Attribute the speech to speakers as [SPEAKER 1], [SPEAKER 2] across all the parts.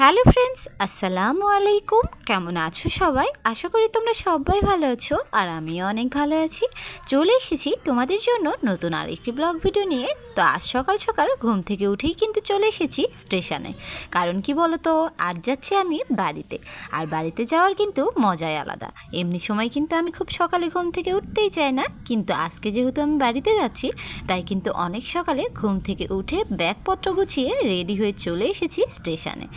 [SPEAKER 1] Hello friends, আসসালামু আলাইকুম। কেমন আছো সবাই? আশা করি তোমরা সবাই ভালো আছো আর আমিও অনেক ভালো আছি। চলে এসেছি তোমাদের জন্য নতুন আরেকটি ব্লগ ভিডিও নিয়ে। তো আজ সকাল সকাল ঘুম থেকে উঠেই কিন্তু চলে এসেছি স্টেশনে। কারণ কি বলো তো আজ যাচ্ছি আমি বাড়িতে। আর বাড়িতে যাওয়ার কিন্তু মজাই আলাদা। এমনি সময় কিন্তু আমি খুব সকালে ঘুম থেকে উঠতেই চাই না। কিন্তু আজকে যেহেতু আমি বাড়িতে যাচ্ছি, তাই কিন্তু অনেক সকালে ঘুম থেকে উঠে ব্যাগপত্র গুছিয়ে রেডি হয়ে চলে এসেছি স্টেশনে।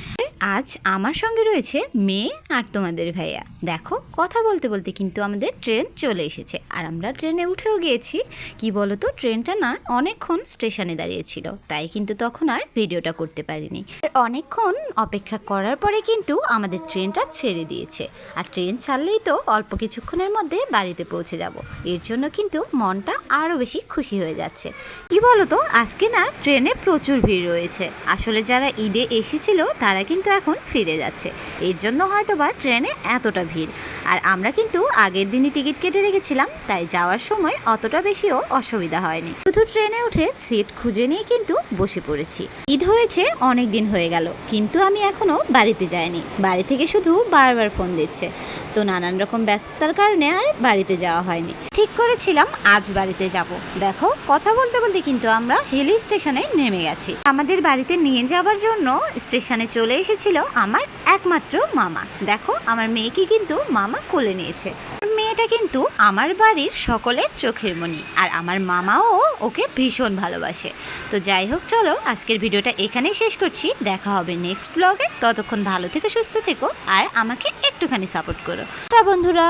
[SPEAKER 1] আজ আমার সঙ্গে রয়েছে মেয়ে আর তোমাদের ভাইয়া। দেখো, কথা বলতে বলতে কিন্তু আমাদের ট্রেন চলে এসেছে। আর আমরা ট্রেনে উঠেও গিয়েছি। কি বলো তো ট্রেনটা না অনেকক্ষণ স্টেশনে দাঁড়িয়েছিল। তাই কিন্তু তখন আর ভিডিওটা করতে পারিনি। অনেকক্ষণ অপেক্ষা করার পরে কিন্তু আমাদের ট্রেনটা ছেড়ে দিয়েছে। আর ট্রেন ছাড়লেই তো অল্প কিছুক্ষণের মধ্যে বাড়িতে পৌঁছে যাব। এর জন্য কিন্তু মনটা আরও বেশি খুশি হয়ে যাচ্ছে। কি বলো তো আজকে না ট্রেনে প্রচুর ভিড় রয়েছে। আসলে যারা ঈদে এসেছিল, তারা কিন্তু এখন ফিরে যাচ্ছে। এর জন্য হয়তো বা ট্রেনে এতটা ভিড়। আর আমরা কিন্তু আগের দিনই টিকিট কেটে রেখেছিলাম, তাই যাওয়ার সময় অতটা বেশিও অসুবিধা হয়নি। শুধু ট্রেনে উঠে সিট খুঁজে নিয়ে কিন্তু বসে পড়েছি। ঈদ হয়েছে, অনেক দিন হয়ে গেল, কিন্তু আমি এখনও বাড়িতে যাইনি। বাড়ি থেকে শুধু বারবার ফোন দিচ্ছে। তো নানান রকম ব্যস্ততার কারণে আর বাড়িতে যাওয়া হয়নি। ঠিক করেছিলাম, আজ বাড়িতে যাব। দেখো, কথা বলতে বলতে কিন্তু আমরা হিলি স্টেশনে নেমে গেছি। আমাদের বাড়িতে নিয়ে যাওয়ার জন্য স্টেশনে চলে এসেছিল আমার একমাত্র মামা। দেখো, আমার মেয়েকে কিন্তু মামা কোলে নিয়েছে। মেয়েটা কিন্তু আমার বাড়ির সকলের চোখের মণি আর আমার মামাও ওকে ভীষণ ভালোবাসে। তো যাই হোক, চলো আজকের ভিডিওটা এখানেই শেষ করছি। দেখা হবে নেক্সট ব্লগে ততক্ষণ ভালো থেকে, সুস্থ থেকো আর আমাকে একটুখানি সাপোর্ট করো। তা বন্ধুরা।